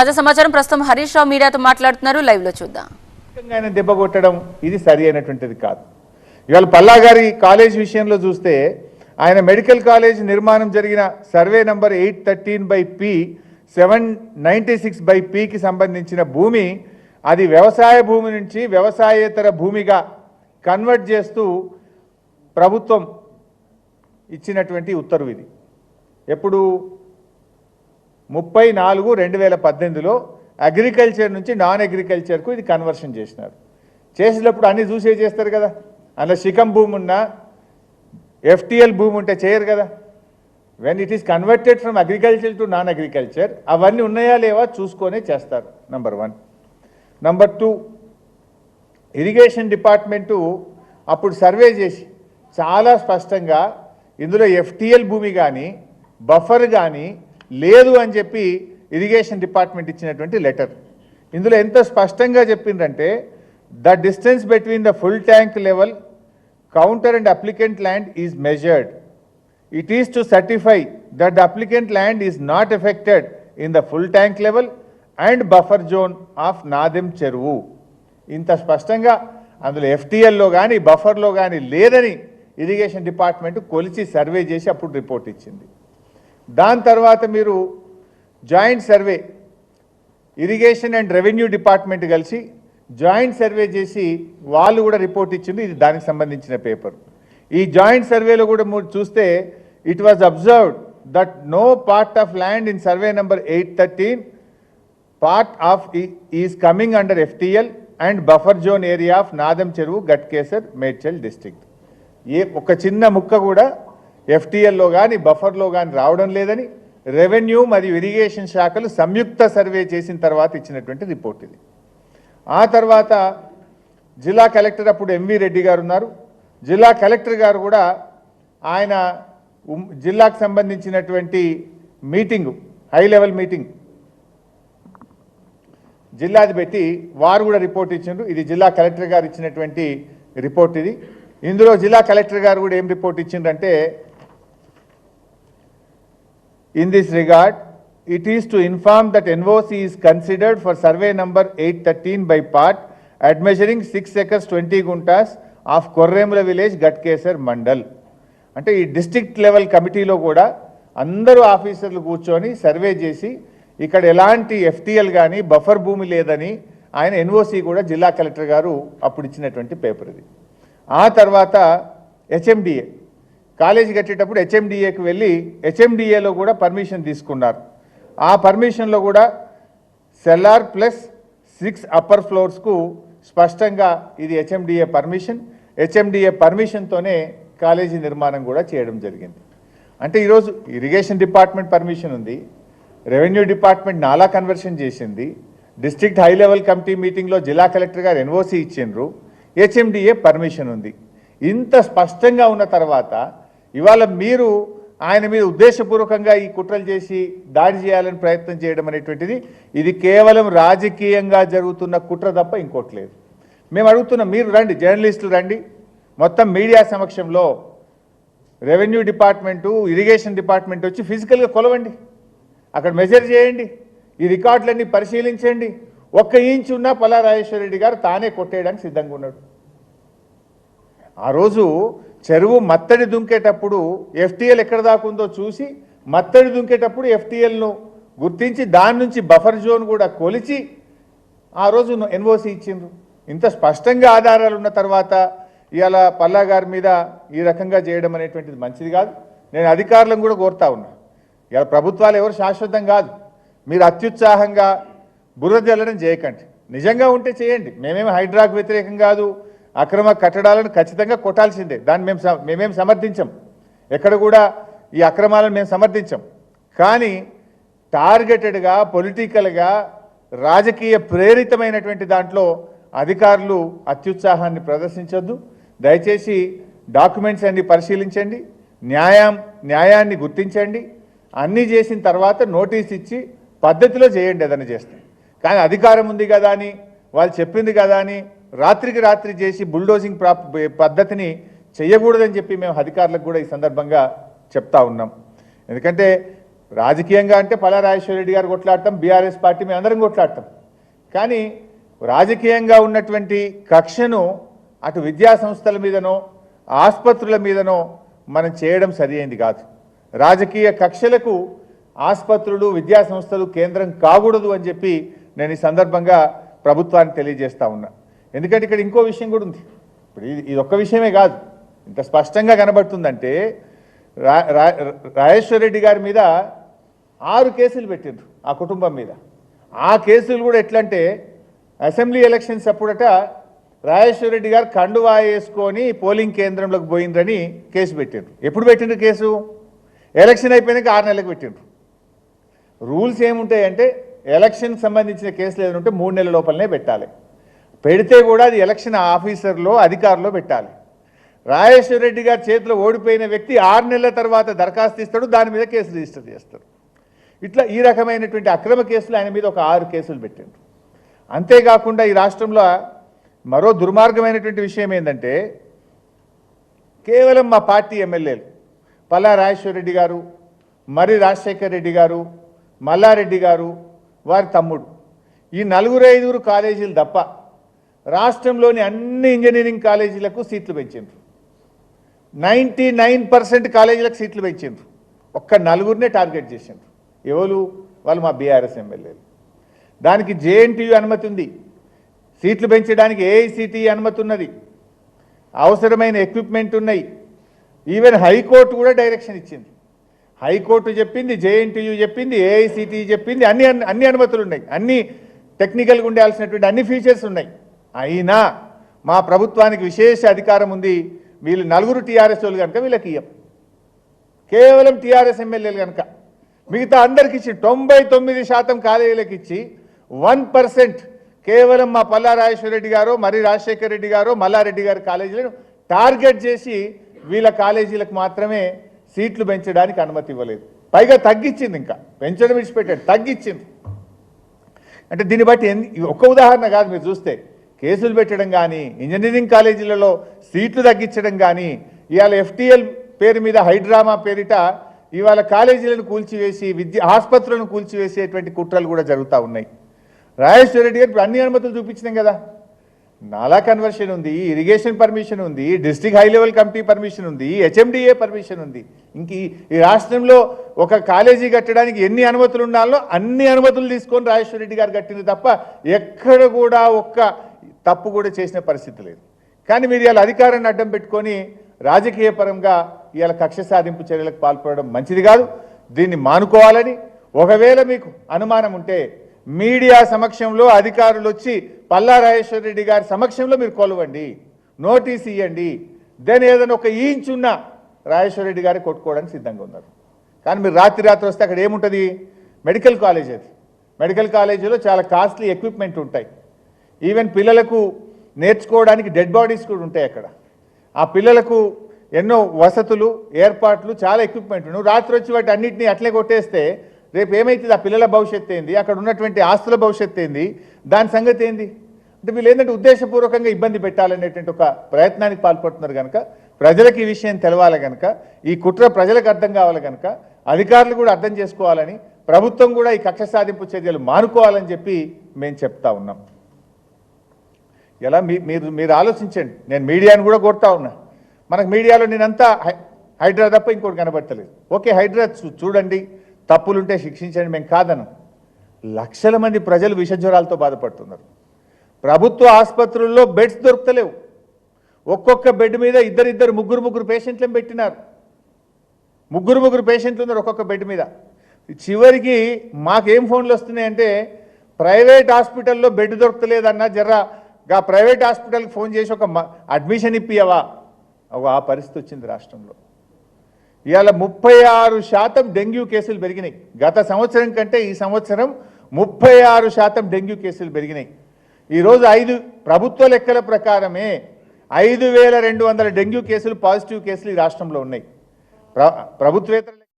తాజా సమాచారం ప్రస్తుతం హరీష్ రావు మీడియాతో మాట్లాడుతున్నారు. లైవ్లో చూద్దాం. ఆయన దెబ్బ కొట్టడం ఇది సరి అయినటువంటిది కాదు. ఇవాళ పల్లా గారి కాలేజ్ విషయంలో చూస్తే ఆయన మెడికల్ కాలేజ్ నిర్మాణం జరిగిన survey number eight thirteen by P seven ninety six by పికి సంబంధించిన భూమి అది వ్యవసాయ భూమి నుంచి వ్యవసాయేతర భూమిగా కన్వర్ట్ చేస్తూ ప్రభుత్వం ఇచ్చినటువంటి ఉత్తర్వు ఇది. ఎప్పుడు ముప్పై నాలుగు రెండు వేల పద్దెనిమిదిలో అగ్రికల్చర్ నుంచి నాన్ అగ్రికల్చర్కు ఇది కన్వర్షన్ చేసినారు. చేసినప్పుడు అన్ని చూసే చేస్తారు కదా. అందులో శిఖం భూమి ఉన్నా ఎఫ్టిఎల్ భూమి ఉంటే చేయరు కదా. When it is converted from agriculture to non agriculture అవన్నీ ఉన్నాయా లేవా చూసుకొనే చేస్తారు number one number two irrigation department అప్పుడు సర్వే చేసి చాలా స్పష్టంగా ఇందులో ఎఫ్టిఎల్ భూమి కానీ బఫర్ కానీ లేదు అని చెప్పి ఇరిగేషన్ డిపార్ట్మెంట్ ఇచ్చినటువంటి లెటర్. ఇందులో ఎంత స్పష్టంగా చెప్పిందంటే the distance between the full tank level counter and applicant land is measured. It is to certify that the applicant land is not affected in the full tank level and buffer zone of Nadem చెరువు. ఇంత స్పష్టంగా అందులో ఎఫ్టీఎల్లో కానీ బఫర్లో కానీ లేదని irrigation department కొలిచి survey చేసి అప్పుడు రిపోర్ట్ ఇచ్చింది. దాని తర్వాత మీరు joint survey irrigation and revenue department కలిసి జాయింట్ సర్వే చేసి వాళ్ళు కూడా రిపోర్ట్ ఇచ్చింది ఇది దానికి సంబంధించిన పేపర్. ఈ జాయింట్ సర్వేలో కూడా మీరు చూస్తే it was observed that no part of land in survey number eight thirteen part of is coming under FTL and buffer zone area of Nadam చెరువు గట్కేసర్ మేడ్చల్ డిస్ట్రిక్ట్ ఏ ఒక చిన్న ముక్క కూడా ఎఫ్టిఎల్లో కానీ బఫర్లో కానీ రావడం లేదని రెవెన్యూ మరియు ఇరిగేషన్ శాఖలు సంయుక్త సర్వే చేసిన తర్వాత ఇచ్చినటువంటి రిపోర్ట్ ఇది. ఆ తర్వాత జిల్లా కలెక్టర్ అప్పుడు ఎంవి రెడ్డి గారు ఉన్నారు. జిల్లా కలెక్టర్ గారు కూడా ఆయన జిల్లాకు సంబంధించినటువంటి మీటింగు హై లెవెల్ మీటింగ్ జిల్లాది పెట్టి వారు కూడా రిపోర్ట్ ఇచ్చిండ్రు. ఇది జిల్లా కలెక్టర్ గారు ఇచ్చినటువంటి రిపోర్ట్ ఇది. ఇందులో జిల్లా కలెక్టర్ గారు కూడా ఏం రిపోర్ట్ ఇచ్చిండ్రంటే in this regard it is to inform that NOC is considered for survey number eight by by part at measuring six acres twenty guntas of Korremula village Ghatkesar mandal అంటే ఈ district level కమిటీలో కూడా అందరూ ఆఫీసర్లు కూర్చొని survey చేసి ఇక్కడ ఎలాంటి ఎఫ్టీఎల్ కానీ బఫర్ భూమి లేదని ఆయన ఎన్ఓసి కూడా జిల్లా కలెక్టర్ గారు అప్పుడు ఇచ్చినటువంటి పేపర్ ఇది. ఆ తర్వాత హెచ్ఎండిఏ కాలేజీ కట్టేటప్పుడు హెచ్ఎండిఏకి వెళ్ళి హెచ్ఎండిఏలో కూడా పర్మిషన్ తీసుకున్నారు. ఆ పర్మిషన్లో కూడా సెల్లార్ ప్లస్ సిక్స్ అప్పర్ ఫ్లోర్స్కు స్పష్టంగా ఇది హెచ్ఎండిఏ పర్మిషన్. హెచ్ఎండిఏ పర్మిషన్తోనే కాలేజీ నిర్మాణం కూడా చేయడం జరిగింది. అంటే ఈరోజు ఇరిగేషన్ డిపార్ట్మెంట్ పర్మిషన్ ఉంది. రెవెన్యూ డిపార్ట్మెంట్ నాలా కన్వర్షన్ చేసింది. డిస్ట్రిక్ట్ హై లెవెల్ కమిటీ మీటింగ్లో జిల్లా కలెక్టర్ గారు ఎన్ఓసి ఇచ్చిండ్రు. హెచ్ఎండిఏ పర్మిషన్ ఉంది. ఇంత స్పష్టంగా ఉన్న తర్వాత ఇవాళ మీరు ఆయన మీద ఉద్దేశపూర్వకంగా ఈ కుట్రలు చేసి దాడి చేయాలని ప్రయత్నం చేయడం అనేటువంటిది ఇది కేవలం రాజకీయంగా జరుగుతున్న కుట్ర తప్ప ఇంకోటి లేదు. మేము అడుగుతున్నాం మీరు రండి జర్నలిస్టులు రండి. మొత్తం మీడియా సమక్షంలో రెవెన్యూ డిపార్ట్మెంటు ఇరిగేషన్ డిపార్ట్మెంట్ వచ్చి ఫిజికల్గా కొలవండి. అక్కడ మెజర్ చేయండి. ఈ రికార్డులన్నీ పరిశీలించండి. ఒక్క ఇంచు ఉన్నా పల్లా రెడ్డి గారు తానే కొట్టేయడానికి సిద్ధంగా ఉన్నాడు. ఆ రోజు చెరువు మత్తడి దుంకేటప్పుడు ఎఫ్టీఎల్ ఎక్కడ దాకుందో చూసి మత్తడి దుంకేటప్పుడు ఎఫ్టీఎల్ను గుర్తించి దాని నుంచి బఫర్ జోన్ కూడా కొలిచి ఆ రోజు ఎన్ఓసి ఇచ్చిండ్రు. ఇంత స్పష్టంగా ఆధారాలు ఉన్న తర్వాత ఇవాళ పల్లా గారి మీద ఈ రకంగా చేయడం అనేటువంటిది మంచిది కాదు. నేను అధికారులను కూడా కోరుతా ఉన్నా. ఇవాళ ప్రభుత్వాలు ఎవరు శాశ్వతం కాదు. మీరు అత్యుత్సాహంగా బురద జల్లడం చేయకండి. నిజంగా ఉంటే చేయండి. మేమేమి హైడ్రాకు వ్యతిరేకం కాదు. అక్రమ కట్టడాలను ఖచ్చితంగా కొట్టాల్సిందే. దాన్ని మేము మేమేం సమర్థించం. ఎక్కడ కూడా ఈ అక్రమాలను మేము సమర్థించం. కానీ టార్గెటెడ్గా పొలిటికల్గా రాజకీయ ప్రేరితమైనటువంటి దాంట్లో అధికారులు అత్యుత్సాహాన్ని ప్రదర్శించొద్దు. దయచేసి డాక్యుమెంట్స్ అన్ని పరిశీలించండి. న్యాయం న్యాయాన్ని గుర్తించండి. అన్నీ చేసిన తర్వాత నోటీస్ ఇచ్చి పద్ధతిలో చేయండి ఏదైనా చేస్తే. కానీ అధికారం ఉంది కదా అని వాళ్ళు చెప్పింది కదా అని రాత్రికి రాత్రి చేసి బుల్డోజింగ్ ప్రాప్ పద్ధతిని చేయకూడదని చెప్పి మేము అధికారులకు కూడా ఈ సందర్భంగా చెప్తా ఉన్నాం. ఎందుకంటే రాజకీయంగా అంటే పల్లా రెడ్డి గారు కొట్లాడతాం బీఆర్ఎస్ పార్టీ మేము అందరం కొట్లాడతాం. కానీ రాజకీయంగా ఉన్నటువంటి కక్షను అటు విద్యా సంస్థల మీదనో ఆసుపత్రుల మీదనో మనం చేయడం సరియైంది కాదు. రాజకీయ కక్షలకు ఆసుపత్రులు విద్యా సంస్థలు కేంద్రం కాకూడదు అని చెప్పి నేను ఈ సందర్భంగా ప్రభుత్వాన్ని తెలియజేస్తా ఉన్నా. ఎందుకంటే ఇక్కడ ఇంకో విషయం కూడా ఉంది. ఇప్పుడు ఇది ఇది ఒక్క విషయమే కాదు. ఇంత స్పష్టంగా కనబడుతుందంటే రా రాజేశ్వర రెడ్డి గారి మీద ఆరు కేసులు పెట్టిండ్రు ఆ కుటుంబం మీద. ఆ కేసులు కూడా ఎట్లంటే అసెంబ్లీ ఎలక్షన్స్ అప్పుడట రాజేశ్వర రెడ్డి గారు కండువా వేసుకొని పోలింగ్ కేంద్రంలోకి పోయిండ్రని కేసు పెట్టిండ్రు. ఎప్పుడు పెట్టిండ్రు కేసు? ఎలక్షన్ అయిపోయినాక ఆరు నెలలకు పెట్టిండ్రు. రూల్స్ ఏముంటాయంటే ఎలక్షన్ సంబంధించిన కేసులు ఏదైనా ఉంటే మూడు నెలల లోపలనే పెట్టాలి. పెడితే కూడా అది ఎలక్షన్ ఆఫీసర్లో అధికారులో పెట్టాలి. రాజేశ్వర రెడ్డి గారి చేతిలో ఓడిపోయిన వ్యక్తి ఆరు నెలల తర్వాత దరఖాస్తు ఇస్తాడు దాని మీద కేసు రిజిస్టర్ చేస్తాడు ఇట్లా ఈ రకమైనటువంటి అక్రమ కేసులు ఆయన మీద ఒక ఆరు కేసులు పెట్టాడు అంతేకాకుండా ఈ రాష్ట్రంలో మరో దుర్మార్గమైనటువంటి విషయం ఏంటంటే కేవలం మా పార్టీ ఎమ్మెల్యేలు పల్లా రాజేశ్వర రెడ్డి గారు మరి రాజశేఖర్ రెడ్డి గారు మల్లారెడ్డి గారు వారి తమ్ముడు ఈ నలుగురు ఐదుగురు కాలేజీలు తప్ప రాష్ట్రంలోని అన్ని ఇంజనీరింగ్ కాలేజీలకు సీట్లు పెంచిండ్రు. నైంటీ నైన్ పర్సెంట్ కాలేజీలకు సీట్లు పెంచిండ్రు. ఒక్క నలుగురినే టార్గెట్ చేసిండ్రు. ఎవరు? వాళ్ళు మా బీఆర్ఎస్ ఎమ్మెల్యేలు. దానికి జేఎన్టీయూ అనుమతి ఉంది. సీట్లు పెంచడానికి ఏఐసిటి అనుమతి ఉన్నది. అవసరమైన ఎక్విప్మెంట్ ఉన్నాయి. ఈవెన్ హైకోర్టు కూడా డైరెక్షన్ ఇచ్చింది హైకోర్టు చెప్పింది జేఎన్టీయూ చెప్పింది ఏఐసిటి చెప్పింది అన్ని అన్ని అనుమతులు ఉన్నాయి. అన్ని టెక్నికల్గా ఉండాల్సినటువంటి అన్ని ఫీచర్స్ ఉన్నాయి. అయినా మా ప్రభుత్వానికి విశేష అధికారం ఉంది. వీళ్ళు నలుగురు టీఆర్ఎస్ వాళ్ళు కనుక వీళ్ళకి ఇయ్యం. కేవలం టీఆర్ఎస్ ఎమ్మెల్యేలు కనుక. మిగతా అందరికి ఇచ్చి తొంభై తొమ్మిది శాతం కాలేజీలకు ఇచ్చి వన్ పర్సెంట్ కేవలం మా పల్లా రాజేశ్వర రెడ్డి గారు మరి రాజశేఖర రెడ్డి గారు మల్లారెడ్డి గారి కాలేజీలను టార్గెట్ చేసి వీళ్ళ కాలేజీలకు మాత్రమే సీట్లు పెంచడానికి అనుమతి ఇవ్వలేదు. పైగా తగ్గించింది ఇంకా. పెంచడం విడిచిపెట్టాడు. తగ్గించింది. అంటే దీన్ని బట్టి ఒక ఒక్క ఉదాహరణ కాదు మీరు చూస్తే. కేసులు పెట్టడం కానీ ఇంజనీరింగ్ కాలేజీలలో సీట్లు తగ్గించడం కానీ ఇవాళ ఎఫ్టీఎల్ పేరు మీద హైడ్రామా పేరిట ఇవాళ కాలేజీలను కూల్చివేసి విద్య ఆసుపత్రులను కూల్చివేసేటువంటి కుట్రలు కూడా జరుగుతూ ఉన్నాయి. రాజేశ్వర రెడ్డి గారు ఇప్పుడు అన్ని అనుమతులు చూపించినాం కదా. నాలా కన్వర్షన్ ఉంది ఇరిగేషన్ పర్మిషన్ ఉంది district high level committee permission ఉంది హెచ్ఎండిఏ పర్మిషన్ ఉంది. ఇంక ఈ- ఈ రాష్ట్రంలో ఒక కాలేజీ కట్టడానికి ఎన్ని అనుమతులు ఉండాలో అన్ని అనుమతులు తీసుకొని రాజేశ్వర రెడ్డి గారు కట్టింది తప్ప ఎక్కడ కూడా ఒక్క తప్పు కూడా చేసిన పరిస్థితి లేదు. కానీ మీరు ఇవాళ అధికారాన్ని అడ్డం పెట్టుకొని రాజకీయ పరంగా ఇవాళ కక్ష సాధింపు చర్యలకు పాల్పడడం మంచిది కాదు. దీన్ని మానుకోవాలని ఒకవేళ మీకు అనుమానం ఉంటే మీడియా సమక్షంలో అధికారులు వచ్చి పల్లా రాజేశ్వర రెడ్డి గారి సమక్షంలో మీరు కొలవండి నోటీస్ ఇవ్వండి దెన్ ఏదైనా ఒక ఈంచున్న ఉన్న రాజేశ్వర రెడ్డి గారి కొట్టుకోవడానికి సిద్ధంగా ఉన్నారు. కానీ మీరు రాత్రి రాత్రి వస్తే అక్కడ ఏముంటుంది? మెడికల్ కాలేజ్ అది. మెడికల్ కాలేజీలో చాలా కాస్ట్లీ ఎక్విప్మెంట్ ఉంటాయి. ఈవెన్ పిల్లలకు నేర్చుకోవడానికి డెడ్ బాడీస్ కూడా ఉంటాయి అక్కడ. ఆ పిల్లలకు ఎన్నో వసతులు ఏర్పాట్లు చాలా ఎక్విప్మెంట్ నువ్వు రాత్రి వచ్చి వాటి అన్నింటినీ అట్లే కొట్టేస్తే రేపు ఏమైతుంది? ఆ పిల్లల భవిష్యత్తు ఏంది? అక్కడ ఉన్నటువంటి ఆస్తుల భవిష్యత్తు ఏంది? దాని సంగతి ఏంది? అంటే వీళ్ళు ఏంటంటే ఉద్దేశపూర్వకంగా ఇబ్బంది పెట్టాలనేటువంటి ఒక ప్రయత్నానికి పాల్పడుతున్నారు కనుక ప్రజలకు ఈ విషయం తెలవాలి కనుక ఈ కుట్ర ప్రజలకు అర్థం కావాలి కనుక అధికారులు కూడా అర్థం చేసుకోవాలని ప్రభుత్వం కూడా ఈ కక్ష సాధింపు చర్యలు మానుకోవాలని చెప్పి మేము చెప్తా ఉన్నాం. ఎలా మీ మీరు మీరు ఆలోచించండి. నేను మీడియాని కూడా కొడతా ఉన్నా. మనకు మీడియాలో నేనంతా హై- హైడ్రా తప్ప ఇంకోటి కనబడతలేదు. ఓకే హైడ్రా చూడండి. తప్పులుంటే శిక్షించండి మేము కాదను. లక్షల మంది ప్రజలు విషజ్వరాలతో బాధపడుతున్నారు. ప్రభుత్వ ఆసుపత్రుల్లో బెడ్స్ దొరకలేవు ఒక్కొక్క బెడ్ మీద ఇద్దరిద్దరు ముగ్గురు ముగ్గురు పేషెంట్లను పెట్టినారు. ముగ్గురు ముగ్గురు పేషెంట్లు ఉన్నారు ఒక్కొక్క బెడ్ మీద. చివరికి మాకేం ఫోన్లు వస్తున్నాయంటే ప్రైవేట్ హాస్పిటల్లో బెడ్ దొరకలేదన్నా జర్రా గా ప్రైవేట్ హాస్పిటల్కి ఫోన్ చేసి ఒక అడ్మిషన్ ఇప్పియవా? ఒక ఆ పరిస్థితి వచ్చింది రాష్ట్రంలో. ఇవాళ ముప్పై ఆరు శాతం డెంగ్యూ కేసులు పెరిగినాయి. గత సంవత్సరం కంటే ఈ సంవత్సరం ముప్పై ఆరు శాతం డెంగ్యూ కేసులు పెరిగినాయి. ఈరోజు ఐదు ప్రభుత్వ లెక్కల ప్రకారమే ఐదు వేల రెండు వందల డెంగ్యూ కేసులు పాజిటివ్ కేసులు ఈ రాష్ట్రంలో ఉన్నాయి. ప్ర ప్రభుత్వేతర